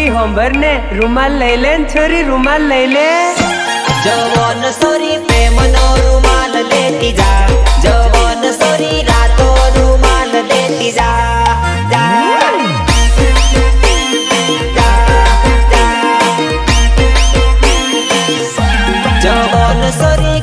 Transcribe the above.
छोरी होंबर ने रुमाल ले लेन छोरी रुमाल ले ले। जवान सोरी प्रेम नो रुमाल लेती जा। जवान सोरी रातो रुमाल लेती जा। जवान सोरी